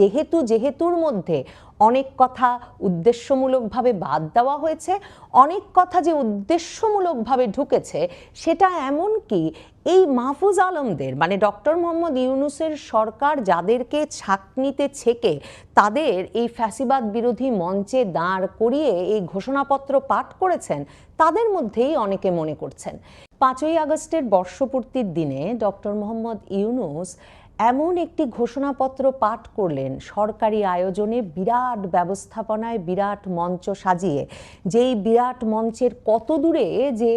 যেহেতু, যেহেতুর মধ্যে অনেক কথা উদ্দেশ্যমূলকভাবে বাদ দেওয়া হয়েছে, অনেক কথা যে উদ্দেশ্যমূলকভাবে ঢুকেছে, সেটা এমন কি এই মাহফুজ আলমদের মানে ডক্টর মোহাম্মদ ইউনুসের সরকার যাদেরকে ছাকনিতে ছেকে তাদের এই ফ্যাসিবাদ বিরোধী মঞ্চে দাঁড় করিয়ে এই ঘোষণাপত্র পাঠ করেছেন, তাদের মধ্যেই অনেকে মনে করছেন। পাঁচই আগস্টের বর্ষপূর্তির দিনে ডক্টর মোহাম্মদ ইউনুস এমন একটি ঘোষণাপত্র পাঠ করলেন সরকারি আয়োজনে বিরাট ব্যবস্থাপনায় বিরাট মঞ্চ সাজিয়ে, যেই বিরাট মঞ্চের কত দূরে যে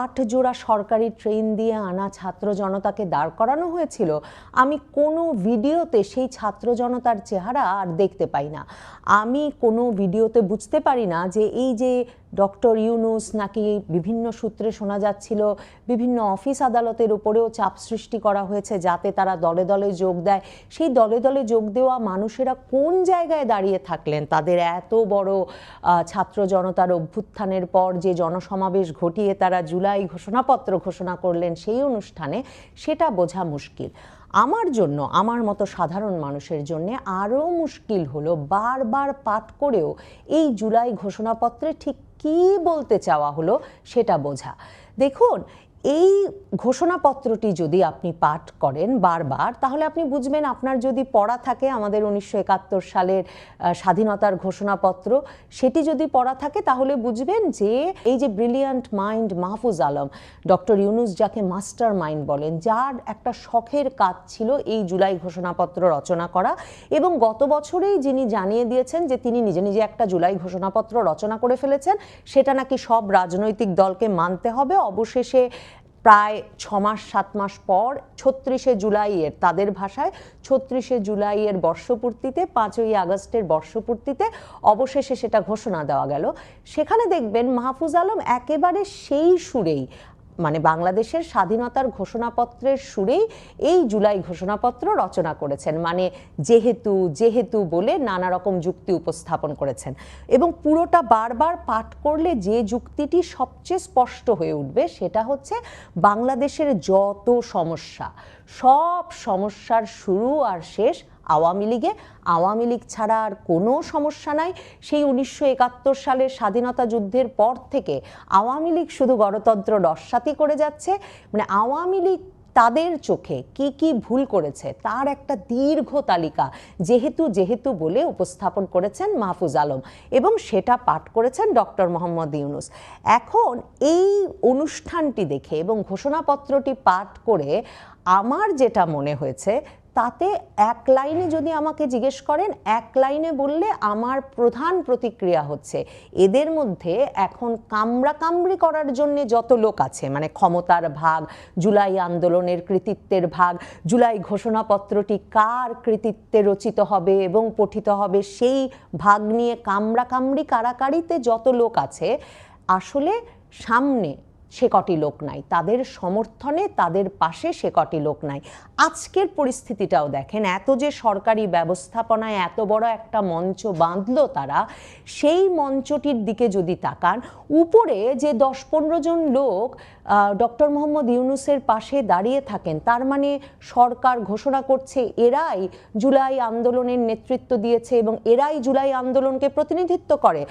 আট জোড়া সরকারি ট্রেন দিয়ে আনা ছাত্র জনতাকে দাঁড় করানো হয়েছিল, আমি কোনো ভিডিওতে সেই ছাত্র জনতার চেহারা আর দেখতে পাই না। আমি কোনো ভিডিওতে বুঝতে পারি না যে এই যে ডক্টর ইউনুস নাকি বিভিন্ন সূত্রে শোনা যাচ্ছিল, বিভিন্ন অফিস আদালতের উপরেও চাপ সৃষ্টি করা হয়েছে যাতে তারা দলে দলে যোগ দেয়। সেই দলে দলে যোগ দেওয়া মানুষেরা কোন জায়গায় দাঁড়িয়ে থাকলেন? তাদের এত বড় ছাত্র জনতার অভ্যুত্থানের পর যে জনসমাবেশ ঘটিয়ে তারা জুলাই ঘোষণাপত্র ঘোষণা করলেন সেই অনুষ্ঠানে সেটা বোঝা মুশকিল। আমার জন্য, আমার মতো সাধারণ মানুষের জন্য আরও মুশকিল হলো বারবার পাঠ করেও এই জুলাই ঘোষণাপত্রে ঠিক কী বলতে চাওয়া হলো সেটা বোঝা। দেখুন এই ঘোষণাপত্রটি যদি আপনি পাঠ করেন বারবার, তাহলে আপনি বুঝবেন আপনার যদি পড়া থাকে আমাদের উনিশশো একাত্তর সালের স্বাধীনতার ঘোষণাপত্র, সেটি যদি পড়া থাকে তাহলে বুঝবেন যে এই যে brilliant mind Mahfuz Alam, doctor Yunus যাকে মাস্টার মাইন্ড বলেন, যার একটা শখের কাজ ছিল এই জুলাই ঘোষণাপত্র রচনা করা এবং গত বছরেই যিনি জানিয়ে দিয়েছেন যে তিনি নিজে নিজে একটা জুলাই ঘোষণাপত্র রচনা করে ফেলেছেন, সেটা নাকি সব রাজনৈতিক দলকে মানতে হবে, অবশেষে প্রায় ছ মাস সাত মাস পর ছত্রিশে জুলাইয়ের, তাদের ভাষায় ছত্রিশে জুলাইয়ের বর্ষপূর্তিতে, পাঁচই আগস্টের বর্ষপূর্তিতে অবশেষে সেটা ঘোষণা দেওয়া গেল। সেখানে দেখবেন মাহফুজ আলম একেবারে সেই সুরেই মানে বাংলাদেশের স্বাধীনতার ঘোষণাপত্রের সুরেই এই জুলাই ঘোষণাপত্র রচনা করেছেন। মানে যেহেতু যেহেতু বলে নানা রকম যুক্তি উপস্থাপন করেছেন। এবং পুরোটা বারবার পাঠ করলে যে যুক্তিটি সবচেয়ে স্পষ্ট হয়ে উঠবে সেটা হচ্ছে বাংলাদেশের যত সমস্যা, সব সমস্যার শুরু আর শেষ আওয়ামী লীগে। আওয়ামী লীগ ছাড়া আর কোনো সমস্যা নাই। সেই উনিশশো একাত্তর সালের স্বাধীনতা যুদ্ধের পর থেকে আওয়ামী লীগ শুধু গণতন্ত্র রসাতি করে যাচ্ছে। মানে আওয়ামী লীগ তাদের চোখে কি কি ভুল করেছে তার একটা দীর্ঘ তালিকা, যেহেতু যেহেতু বলে উপস্থাপন করেছেন মাহফুজ আলম এবং সেটা পাঠ করেছেন ডক্টর মোহাম্মদ ইউনুস। এখন এই অনুষ্ঠানটি দেখে এবং ঘোষণাপত্রটি পাঠ করে আমার যেটা মনে হয়েছে তাতে এক লাইনে যদি আমাকে জিজ্ঞেস করেন, এক লাইনে বললে আমার প্রধান প্রতিক্রিয়া হচ্ছে, এদের মধ্যে এখন কামড়া কামড়ি করার জন্য যত লোক আছে মানে ক্ষমতার ভাগ, জুলাই আন্দোলনের কৃতিত্বের ভাগ, জুলাই ঘোষণাপত্রটি কার কৃতিত্বে রচিত হবে এবং পঠিত হবে, সেই ভাগ নিয়ে কামড়া কামড়ি কারাকারিতে যত লোক আছে, আসলে সামনে সে কটি লোক নাই। তাদের সমর্থনে তাদের পাশে সে কটি লোক নাই। আজকের পরিস্থিতিটাও দেখেন, এত যে সরকারি ব্যবস্থাপনায় এত বড় একটা মঞ্চ বাঁধলো তারা, সেই মঞ্চটির দিকে যদি তাকান, উপরে যে দশ পনেরো জন লোক ডক্টর মোহাম্মদ ইউনুসের পাশে দাঁড়িয়ে থাকেন, তার মানে সরকার ঘোষণা করছে এরাই জুলাই আন্দোলনের নেতৃত্ব দিয়েছে এবং এরাই জুলাই আন্দোলনকে প্রতিনিধিত্ব করে।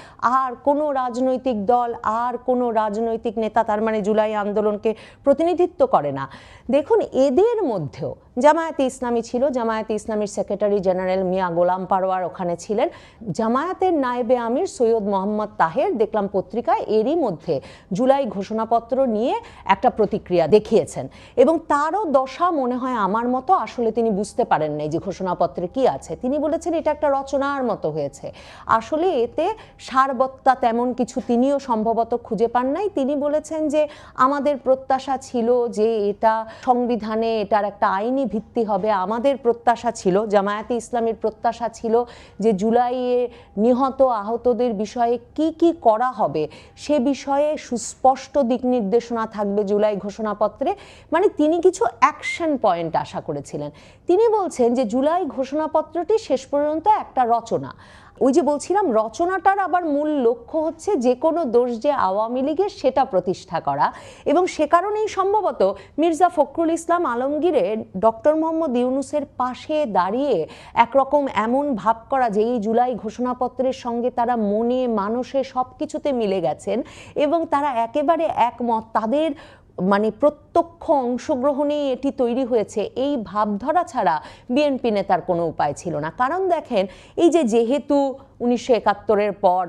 আর কোনো রাজনৈতিক দল, আর কোনো রাজনৈতিক নেতা তার মানে জুলাই আন্দোলনকে প্রতিনিধিত্ব করে না। দেখুন এদের মধ্যেও জামায়াতে ইসলামী ছিল, জামায়াতে ইসলামীর সেক্রেটারি জেনারেল মিয়া গোলাম পারোয়ার ওখানে ছিলেন। জামায়াতের নায়েবে আমির সৈয়দ মোহাম্মদ তাহের দেখলাম পত্রিকায় এরই মধ্যে জুলাই ঘোষণাপত্র নিয়ে একটা প্রতিক্রিয়া দেখিয়েছেন। এবং তারও দশা মনে হয় আমার মতো, আসলে তিনি বুঝতে পারেন নাই যে ঘোষণাপত্রে কি আছে। তিনি বলেছেন, এটা একটা রচনার মতো হয়েছে। আসলে এতে সারবত্তা তেমন কিছু তিনিও সম্ভবত খুঁজে পান নাই। তিনি বলেছেন যে আমাদের প্রত্যাশা ছিল যে এটা সংবিধানে এটার একটা আইনি ভিত্তি হবে, আমাদের প্রত্যাশা ছিল, জামায়াতে ইসলামের প্রত্যাশা ছিল যে জুলাইয়ে নিহত আহতদের বিষয়ে কি কি করা হবে, সে বিষয়ে সুস্পষ্ট দিক নির্দেশনা থাকবে জুলাই ঘোষণাপত্রে। মানে তিনি কিছু অ্যাকশন পয়েন্ট আশা করেছিলেন। তিনি বলছেন যে জুলাই ঘোষণাপত্রটি শেষ পর্যন্ত একটা রচনা। ওই যে বলছিলাম, রচনাটার আবার মূল লক্ষ্য হচ্ছে যে কোনো দোষ যে আওয়ামী লীগের সেটা প্রতিষ্ঠা করা। এবং সে কারণেই সম্ভবত মির্জা ফখরুল ইসলাম আলমগীরের ডক্টর মোহাম্মদ ইউনুসের পাশে দাঁড়িয়ে একরকম এমন ভাব করা যে এই জুলাই ঘোষণাপত্রের সঙ্গে তারা মনে মানুষে সব কিছুতে মিলে গেছেন এবং তারা একেবারে একমত। তাদের মানে প্রত্যক্ষ অংশগ্রহণেই এটি তৈরি হয়েছে, এই ভাবধারা ছাড়া বিএনপি নেতার কোনো উপায় ছিল না। কারণ দেখেন, এই যে যেহেতু উনিশশো একাত্তরের পর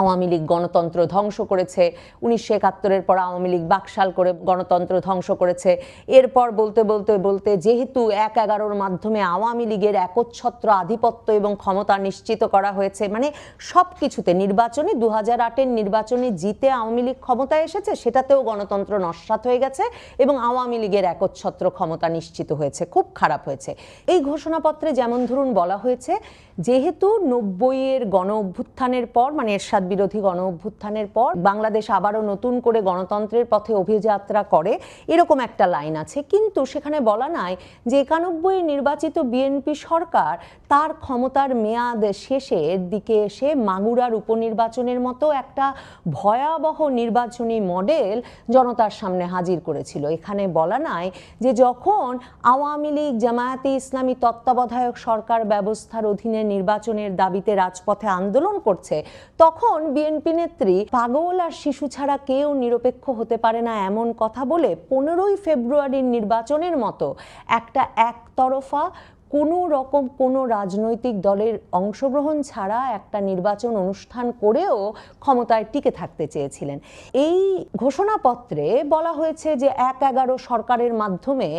আওয়ামী লীগ গণতন্ত্র ধ্বংস করেছে, উনিশশো একাত্তরের পর আওয়ামী লীগ বাকশাল করে গণতন্ত্র ধ্বংস করেছে। এরপর বলতে বলতে বলতে যেহেতু এক এগারোর মাধ্যমে আওয়ামী লীগের একচ্ছত্র আধিপত্য এবং ক্ষমতা নিশ্চিত করা হয়েছে মানে সব কিছুতে নির্বাচনে দু হাজার আটের নির্বাচনে জিতে আওয়ামী লীগ ক্ষমতায় এসেছে, সেটাতেও গণতন্ত্র নস্বাত হয়ে গেছে এবং আওয়ামী লীগের একচ্ছত্র ক্ষমতা নিশ্চিত হয়েছে, খুব খারাপ হয়েছে। এই ঘোষণাপত্রে যেমন ধরুন বলা হয়েছে, যেহেতু নব্বইয়ের গণ অভ্যুত্থানের পর মানে এরশাদ বিরোধী গণ অভ্যুত্থানের পর বাংলাদেশ আবারও নতুন করে গণতন্ত্রের পথে অভিযাত্রা করে, এরকম একটা লাইন আছে। কিন্তু সেখানে বলা নাই যে একানব্বই নির্বাচিত বিএনপি সরকার তার ক্ষমতার মেয়াদ শেষের দিকে এসে মাগুরার উপনির্বাচনের মতো একটা ভয়াবহ নির্বাচনী মডেল জনতার সামনে হাজির করেছিল। এখানে বলা নাই যে যখন আওয়ামী লীগ, জামায়াতে ইসলামী তত্ত্বাবধায়ক সরকার ব্যবস্থার অধীনে নির্বাচনের দাবিতে রাজপথে আন্দোলন করছে, তখন বিএনপি নেত্রী পাগল আর শিশু ছাড়া কেউ নিরপেক্ষ হতে পারে না এমন কথা বলে পনেরোই ফেব্রুয়ারির নির্বাচনের মতো একটা একতরফা কোনো রকম কোনো রাজনৈতিক দলের অংশগ্রহণ ছাড়া একটা নির্বাচন অনুষ্ঠান করেও ক্ষমতায় টিকে থাকতে চেয়েছিলেন। এই ঘোষণাপত্রে বলা হয়েছে যে এক এগারো সরকারের মাধ্যমে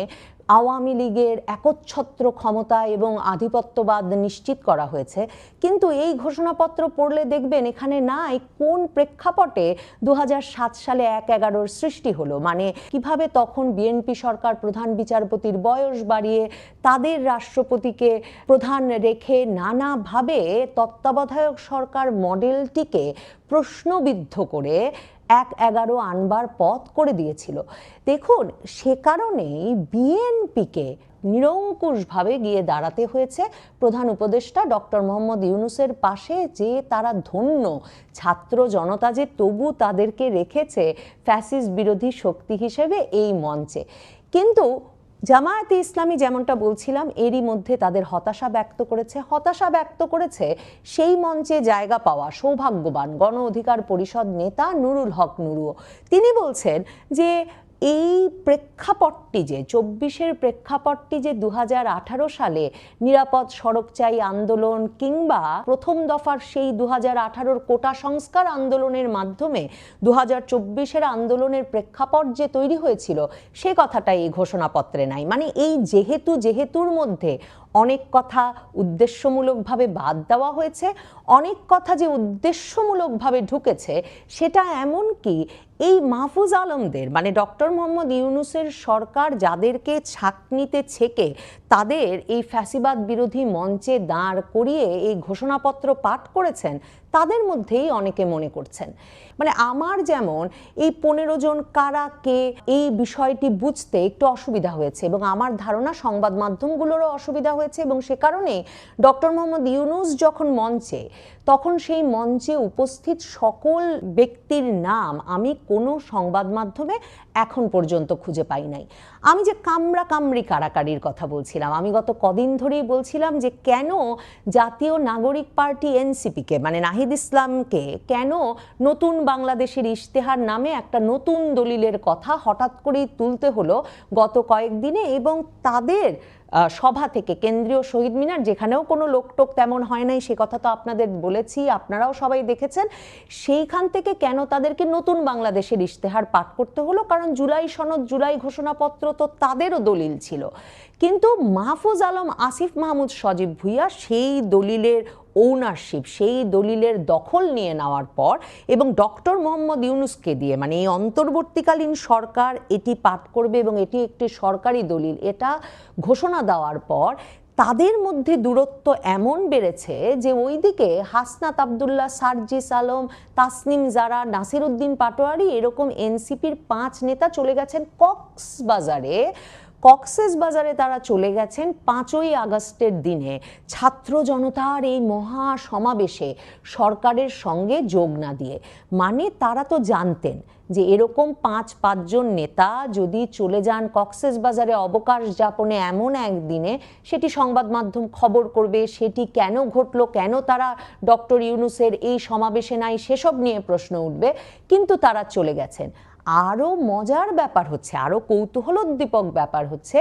আওয়ামী লীগের একচ্ছত্র ক্ষমতা এবং আধিপত্যবাদ নিশ্চিত করা হয়েছে। কিন্তু এই ঘোষণাপত্র পড়লে দেখবেন এখানে নাই কোন প্রেক্ষাপটে দু হাজার সাত সালে এক এগারোর সৃষ্টি হলো। মানে কীভাবে তখন বিএনপি সরকার প্রধান বিচারপতির বয়স বাড়িয়ে তাদের রাষ্ট্রপতিকে প্রধান রেখে নানাভাবে তত্ত্বাবধায়ক সরকার মডেলটিকে প্রশ্নবিদ্ধ করে এক এগারো আনবার পথ করে দিয়েছিল। দেখুন, সে কারণেই বিএনপিকে নিরঙ্কুশভাবে গিয়ে দাঁড়াতে হয়েছে। প্রধান উপদেষ্টা ডক্টর মোহাম্মদ ইউনুসের পাশে যে তারা ধন্য ছাত্র জনতা যে তবু তাদেরকে রেখেছে ফ্যাসিস বিরোধী শক্তি হিসেবে এই মঞ্চে। কিন্তু জামায়াতে ইসলামী যেমনটা বলছিলাম, এরই মধ্যে তাদের হতাশা ব্যক্ত করেছে। হতাশা ব্যক্ত করেছে সেই মঞ্চে জায়গা পাওয়া সৌভাগ্যবান গণ অধিকার পরিষদ নেতা নুরুল হক নুরুও। তিনি বলছেন যে এই প্রেক্ষাপটটি যে, চব্বিশের প্রেক্ষাপটটি যে দু হাজার আঠারো সালে নিরাপদ সড়ক চাই আন্দোলন কিংবা প্রথম দফার সেই দু হাজার কোটা সংস্কার আন্দোলনের মাধ্যমে দু হাজার আন্দোলনের প্রেক্ষাপট যে তৈরি হয়েছিল, সে কথাটা এই ঘোষণাপত্রে নাই। মানে এই যেহেতু যেহেতুর মধ্যে অনেক কথা উদ্দেশ্যমূলকভাবে বাদ দেওয়া হয়েছে, অনেক কথা যে উদ্দেশ্যমূলকভাবে ঢুকেছে, সেটা এমন কি? এই মাহফুজ আলমদের মানে ডক্টর মোহাম্মদ ইউনুসের সরকার যাদেরকে ছাকনিতে ছেকে তাদের এই ফ্যাসিবাদ বিরোধী মঞ্চে দাঁড় করিয়ে এই ঘোষণাপত্র পাঠ করেছেন তাদের মধ্যেই অনেকে মনে করছেন। মানে আমার যেমন এই পনেরো জন কারা কে এই বিষয়টি বুঝতে একটু অসুবিধা হয়েছে এবং আমার ধারণা সংবাদ মাধ্যমগুলোরও অসুবিধা হয়েছে এবং সে কারণে ডক্টর মোহাম্মদ ইউনুস যখন মঞ্চে, তখন সেই মঞ্চে উপস্থিত সকল ব্যক্তির নাম আমি কোনো সংবাদ মাধ্যমে এখন পর্যন্ত খুঁজে পাই নাই। আমি যে কামরা কামরি কারাকারির কথা বলছিলাম, আমি গত কদিন ধরেই বলছিলাম যে কেন জাতীয় নাগরিক পার্টি এনসিপিকে মানে নাহিদ ইসলামকে কেন নতুন বাংলাদেশের ইশতেহার নামে একটা নতুন দলিলের কথা হঠাৎ করেই তুলতে হলো গত কয়েকদিনে এবং তাদের সভা থেকে। কেন্দ্রীয় শহীদ মিনার, যেখানেও কোনো লোকটোক তেমন হয় নাই, সে কথা তো আপনাদের বলেছি, আপনারাও সবাই দেখেছেন। সেইখান থেকে কেন তাদেরকে নতুন বাংলাদেশের ইশতেহার পাঠ করতে হলো? কারণ জুলাই সনদ, জুলাই ঘোষণাপত্র তো তাদেরও দলিল ছিল। কিন্তু মাহফুজ আলম, আসিফ মাহমুদ, সজীব ভুইয়া সেই দলিলের ওনারশিপ সেই দলিলের দখল নিয়ে নেওয়ার পর এবং ডক্টর মোহাম্মদ ইউনুসকে দিয়ে মানে এই অন্তর্বর্তীকালীন সরকার এটি পাঠ করবে এবং এটি একটি সরকারি দলিল, এটা ঘোষণা দেওয়ার পর তাদের মধ্যে দূরত্ব এমন বেড়েছে যে ওইদিকে হাসনাত আবদুল্লাহ, সার্জিস আলম, তাসনিম জারা নাসির উদ্দিন পাটোয়ারি এরকম এনসিপির পাঁচ নেতা চলে গেছেন কক্সবাজারে। কক্সেস বাজারে তারা চলে গেছেন পাঁচই আগস্টের দিনে। ছাত্র জনতার এই মহা সমাবেশে সরকারের সঙ্গে যোগ না দিয়ে। মানে তারা তো জানতেন যে এরকম পাঁচ, পাঁচজন নেতা যদি চলে যান কক্সেস বাজারে অবকাশ যাপনে এমন একদিনে, সেটি সংবাদ মাধ্যম খবর করবে, সেটি কেন ঘটল, কেন তারা ডক্টর ইউনুসের এই সমাবেশে নাই, সেসব নিয়ে প্রশ্ন উঠবে, কিন্তু তারা চলে গেছেন। আরও মজার ব্যাপার হচ্ছে আরও কৌতূহলোদ্দীপক ব্যাপার হচ্ছে,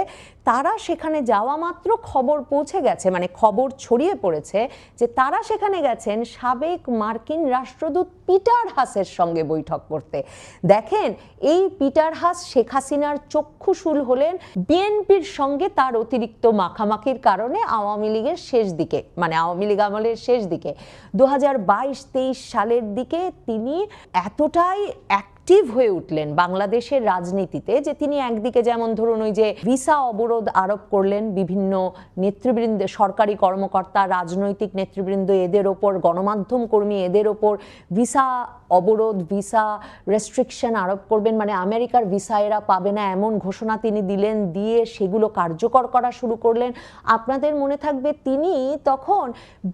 তারা সেখানে যাওয়া মাত্র খবর পৌঁছে গেছে মানে খবর ছড়িয়ে পড়েছে যে তারা সেখানে গেছেন সাবেক মার্কিন রাষ্ট্রদূত পিটার হাসের সঙ্গে বৈঠক করতে। দেখেন, এই পিটার হাস শেখ হাসিনার চক্ষুশুল হলেন বিএনপির সঙ্গে তার অতিরিক্ত মাখামাখির কারণে আওয়ামী লীগের শেষ দিকে মানে আওয়ামী লীগ আমলের শেষ দিকে। দু হাজার সালের দিকে তিনি এতটাই অ্যাক্টিভ হয়ে উঠলেন বাংলাদেশের রাজনীতিতে, যে তিনি একদিকে যেমন ধরুন ওই যে ভিসা অবরোধ আরোপ করলেন বিভিন্ন নেতৃবৃন্দ, সরকারি কর্মকর্তা, রাজনৈতিক নেতৃবৃন্দ এদের ওপর, গণমাধ্যম কর্মী এদের ওপর ভিসা অবরোধ, ভিসা রেস্ট্রিকশন আরোপ করবেন। মানে আমেরিকার ভিসা এরা পাবে না এমন ঘোষণা তিনি দিলেন, দিয়ে সেগুলো কার্যকর করা শুরু করলেন। আপনাদের মনে থাকবে তিনি তখন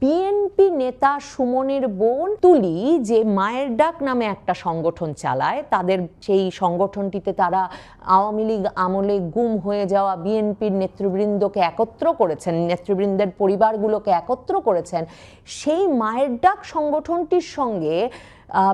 বিএনপি নেতা সুমনের বোন তুলি যে মায়ের ডাক নামে একটা সংগঠন চালায় তাদের সেই সংগঠনটিতে তারা আওয়ামী লীগ আমলে গুম হয়ে যাওয়া বিএনপির নেতৃবৃন্দকে একত্র করেছেন, নেতৃবৃন্দের পরিবারগুলোকে একত্র করেছেন। সেই মায়ের ডাক সংগঠনটির সঙ্গে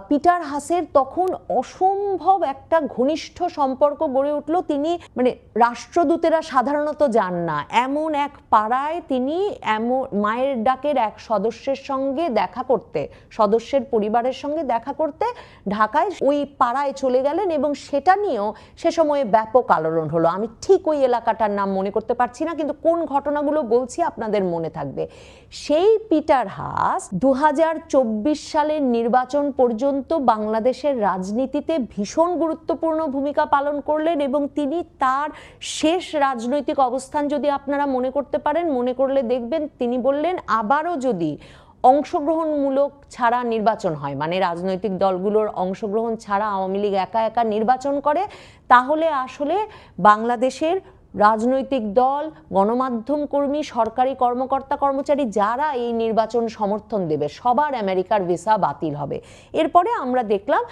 পিটার হাসের তখন অসম্ভব একটা ঘনিষ্ঠ সম্পর্ক গড়ে উঠল। তিনি মানে রাষ্ট্রদূতেরা সাধারণত যান না। এমন এক পাড়ায় তিনি এমন মায়ের ডাকের এক সদস্যের সঙ্গে দেখা করতে, সদস্যের পরিবারের সঙ্গে দেখা করতে ঢাকায় ওই পাড়ায় চলে গেলেন এবং সেটা নিয়েও সে সময়ে ব্যাপক আলোড়ন হলো। আমি ঠিক ওই এলাকাটার নাম মনে করতে পারছি না, কিন্তু কোন ঘটনাগুলো বলছি আপনাদের মনে থাকবে। সেই পিটার হাস দু হাজার চব্বিশ সালের নির্বাচন পর্যন্ত বাংলাদেশের রাজনীতিতে ভীষণ গুরুত্বপূর্ণ ভূমিকা পালন করলেন এবং তিনি তার শেষ রাজনৈতিক অবস্থান যদি আপনারা মনে করতে পারেন, মনে করলে দেখবেন তিনি বললেন, আবারও যদি অংশগ্রহণমূলক ছাড়া নির্বাচন হয় মানে রাজনৈতিক দলগুলোর অংশগ্রহণ ছাড়া আওয়ামী লীগ একা একা নির্বাচন করে, তাহলে আসলে বাংলাদেশের রাজনৈতিক দল, গণমাধ্যম কর্মী, সরকারি কর্মকর্তা, কর্মচারী যারা এই নির্বাচন সমর্থন দেবে, সবার আমেরিকার ভিসা বাতিল হবে। এরপরে আমরা দেখলাম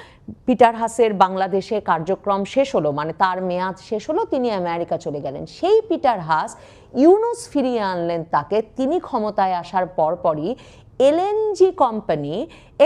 পিটার হাসের বাংলাদেশে কার্যক্রম শেষ হলো মানে তার মেয়াদ শেষ হলো, তিনি আমেরিকা চলে গেলেন। সেই পিটার হাস ইউনুস ফিরিয়ে আনলেন তাকে, তিনি ক্ষমতায় আসার পরপরই এলএনজি কোম্পানি,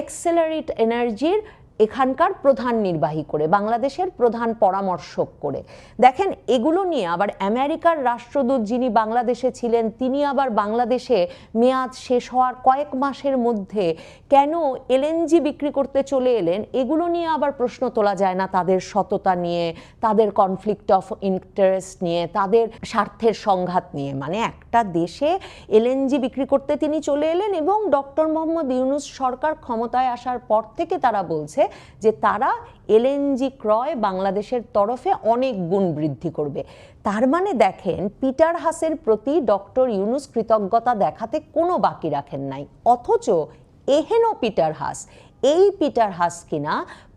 এক্সেলারিট এনার্জির এখানকার প্রধান নির্বাহী করে, বাংলাদেশের প্রধান পরামর্শক করে। দেখেন, এগুলো নিয়ে আবার আমেরিকার রাষ্ট্রদূত যিনি বাংলাদেশে ছিলেন, তিনি আবার বাংলাদেশে মেয়াদ শেষ হওয়ার কয়েক মাসের মধ্যে কেন এলএনজি বিক্রি করতে চলে এলেন, এগুলো নিয়ে আবার প্রশ্ন তোলা যায় না তাদের সততা নিয়ে, তাদের কনফ্লিক্ট অফ ইন্টারেস্ট নিয়ে, তাদের স্বার্থের সংঘাত নিয়ে। মানে একটা দেশে এলএনজি বিক্রি করতে তিনি চলে এলেন এবং ডক্টর মোহাম্মদ ইউনুস সরকার ক্ষমতায় আসার পর থেকে তারা বলছে যে তারা এলএনজি ক্রয় বাংলাদেশের তরফে অনেক গুণ বৃদ্ধি করবে। তার মানে দেখেন, পিটার হাসের প্রতি ডক্টর ইউনুস কৃতজ্ঞতা দেখাতে কোনো বাকি রাখেন নাই। অথচ এহেন পিটার হাস, এই পিটার হাস কিনা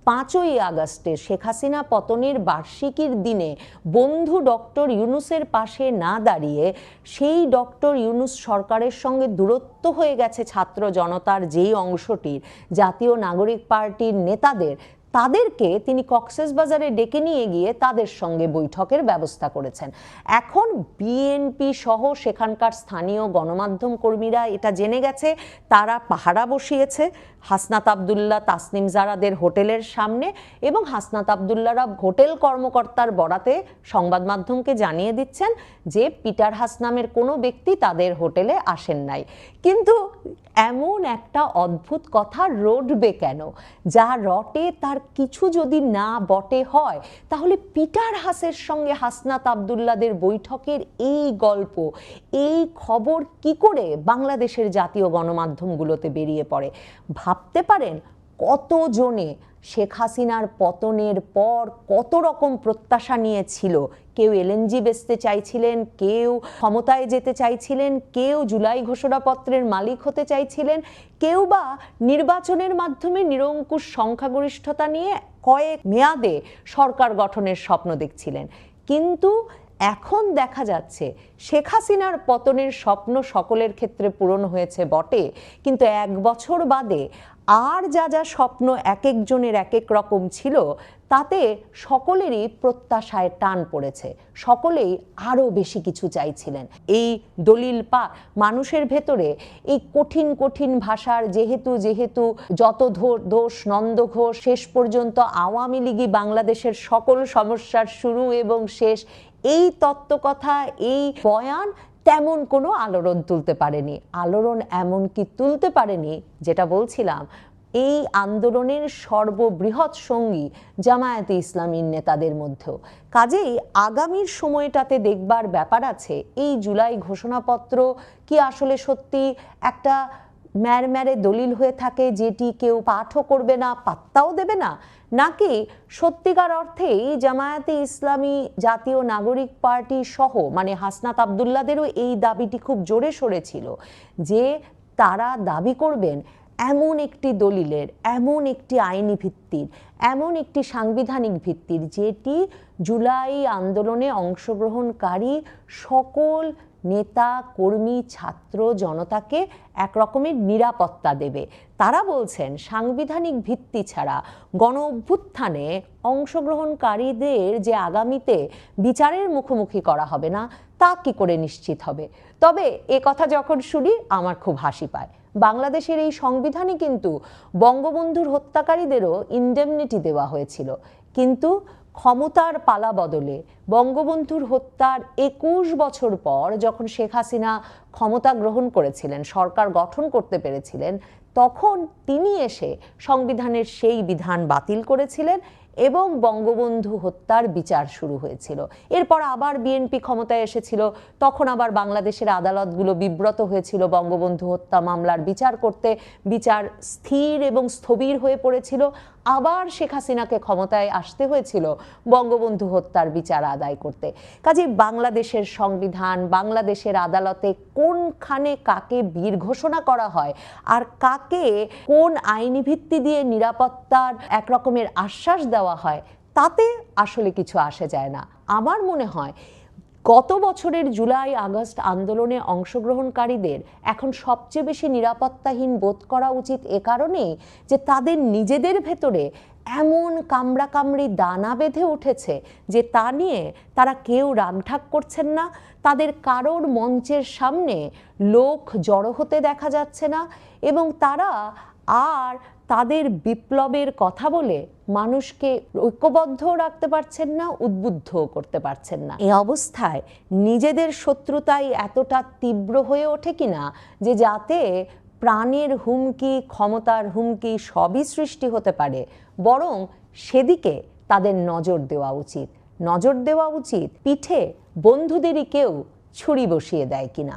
পাঁচই আগস্টে শেখ হাসিনা পতনের বার্ষিকীর দিনে বন্ধু ডক্টর ইউনুসের পাশে না দাঁড়িয়ে সেই ডক্টর ইউনুস সরকারের সঙ্গে দূরত্ব হয়ে গেছে ছাত্র জনতার যেই অংশটির। জাতীয় নাগরিক পার্টির নেতাদের তাদেরকে তিনি কক্সেস বাজারে ডেকে নিয়ে গিয়ে তাদের সঙ্গে বৈঠকের ব্যবস্থা করেছেন। এখন বিএনপি সহ সেখানকার স্থানীয় গণমাধ্যম কর্মীরা এটা জেনে গেছে, তারা পাহারা বসিয়েছে। হাসনাত আবদুল্লাহ তাসনিম জারাদের হোটেলের সামনে এবং হাসনাত আবদুল্লারা হোটেল কর্মকর্তার বরাতে সংবাদ মাধ্যমকে জানিয়ে দিচ্ছেন যে পিটার হাসনামের কোনো ব্যক্তি তাদের হোটেলে আসেন নাই। কিন্তু এমন একটা অদ্ভুত কথা রটবে কেন? যা রটে তার কিছু যদি না বটে হয়, তাহলে পিটার হাসের সঙ্গে হাসনাত আবদুল্লাদের বৈঠকের এই গল্প, এই খবর কি করে বাংলাদেশের জাতীয় গণমাধ্যমগুলোতে বেরিয়ে পড়ে? ভাবতে পারেন কতজনে শেখ হাসিনার পতনের পর কত রকম প্রত্যাশা নিয়েছিল? কেউ এলএনজি বেচতে চাইছিলেন, কেউ ক্ষমতায় যেতে চাইছিলেন, কেউ জুলাই ঘোষণাপত্রের মালিক হতে চাইছিলেন, কেউ বা নির্বাচনের মাধ্যমে নিরঙ্কুশ সংখ্যাগরিষ্ঠতা নিয়ে কয়েক মেয়াদে সরকার গঠনের স্বপ্ন দেখছিলেন। কিন্তু এখন দেখা যাচ্ছে, শেখ হাসিনার পতনের স্বপ্ন সকলের ক্ষেত্রে পূরণ হয়েছে বটে। কিন্তু এক বছর বাদে আর যা যা স্বপ্ন এক একজনের এক এক রকম ছিল, তাতে সকলেরই প্রত্যাশায় টান পড়েছে। সকলেই আরও বেশি কিছু চাইছিলেন। এই দলিল পা মানুষের ভেতরে এই কঠিন কঠিন ভাষার যেহেতু যেহেতু যত দোষ নন্দঘোষ শেষ পর্যন্ত আওয়ামী লীগই বাংলাদেশের সকল সমস্যার শুরু এবং শেষ, এই তত্ত্বকথা, এই বয়ান তেমন কোনো আলোড়ন তুলতে পারেনি। আলোড়ন এমন কি তুলতে পারেনি, যেটা বলছিলাম, এই আন্দোলনের সর্ববৃহৎ সঙ্গী জামায়াতে ইসলামীর নেতাদের মধ্যেও। কাজেই আগামীর সময়টাতে দেখবার ব্যাপার আছে, এই জুলাই ঘোষণাপত্র কি আসলে সত্যি একটা ম্যারম্যারে দলিল হয়ে থাকে, যেটি কেউ পাঠও করবে না, পাত্তাও দেবে না? নাকি সত্যিকার অর্থেই জামায়াতে ইসলামী জাতীয় নাগরিক পার্টি সহ মানে হাসনাত আবদুল্লাদেরও এই দাবিটি খুব জোরে সরে ছিল যে তারা দাবি করবেন এমন একটি দলিলের, এমন একটি আইনি ভিত্তির, এমন একটি সাংবিধানিক ভিত্তির যেটি জুলাই আন্দোলনে অংশগ্রহণকারী সকল নেতা, কর্মী, ছাত্র, জনতাকে এক রকমের নিরাপত্তা দেবে। তারা বলছেন, সাংবিধানিক ভিত্তি ছাড়া গণ অভ্যুত্থানে অংশগ্রহণকারীদের যে আগামীতে বিচারের মুখোমুখি করা হবে না, তা কি করে নিশ্চিত হবে? তবে এ কথা যখন শুনি, আমার খুব হাসি পায়। বাংলাদেশের এই সংবিধানে কিন্তু বঙ্গবন্ধুর হত্যাকারীদেরও ইন্ডেমনিটি দেওয়া হয়েছিল। কিন্তু ক্ষমতার পালা বদলে বঙ্গবন্ধুর হত্যার একুশ বছর পর যখন শেখ হাসিনা ক্ষমতা গ্রহণ করেছিলেন, সরকার গঠন করতে পেরেছিলেন, তখন তিনি এসে সংবিধানের সেই বিধান বাতিল করেছিলেন এবং বঙ্গবন্ধু হত্যার বিচার শুরু হয়েছিল। এরপর আবার বিএনপি ক্ষমতায় এসেছিল, তখন আবার বাংলাদেশের আদালতগুলো বিব্রত হয়েছিল বঙ্গবন্ধু হত্যা মামলার বিচার করতে। বিচার স্থির এবং স্থবির হয়ে পড়েছিল। আবার শেখ হাসিনাকে ক্ষমতায় আসতে হয়েছিল বঙ্গবন্ধু হত্যার বিচার আদায় করতে। কাজে বাংলাদেশের সংবিধান, বাংলাদেশের আদালতে কোনখানে কাকে বীর ঘোষণা করা হয় আর কাকে কোন আইনি ভিত্তি দিয়ে নিরাপত্তার এক রকমের আশ্বাস দেওয়া হয়, তাতে আসলে কিছু আসে যায় না। আমার মনে হয় গত বছরের জুলাই আগস্ট আন্দোলনে অংশগ্রহণকারীদের এখন সবচেয়ে বেশি নিরাপত্তাহীন বোধ করা উচিত এ কারণেই যে তাদের নিজেদের ভেতরে এমন কামড়া কামড়ি দানা বেঁধে উঠেছে যে তা নিয়ে তারা কেউ রাগঢাক করছেন না। তাদের কারোর মঞ্চের সামনে লোক জড়ো হতে দেখা যাচ্ছে না এবং তারা আর তাদের বিপ্লবের কথা বলে মানুষকে ঐক্যবদ্ধ রাখতে পারছেন না উদ্বুদ্ধও করতে পারছেন না। এই অবস্থায় নিজেদের শত্রুতাই এতটা তীব্র হয়ে ওঠে কিনা যে যাতে প্রাণের হুমকি, ক্ষমতার হুমকি সবই সৃষ্টি হতে পারে, বরং সেদিকে তাদের নজর দেওয়া উচিত। নজর দেওয়া উচিত পিঠে বন্ধুদেরই কেউ ছুরি বসিয়ে দেয় কিনা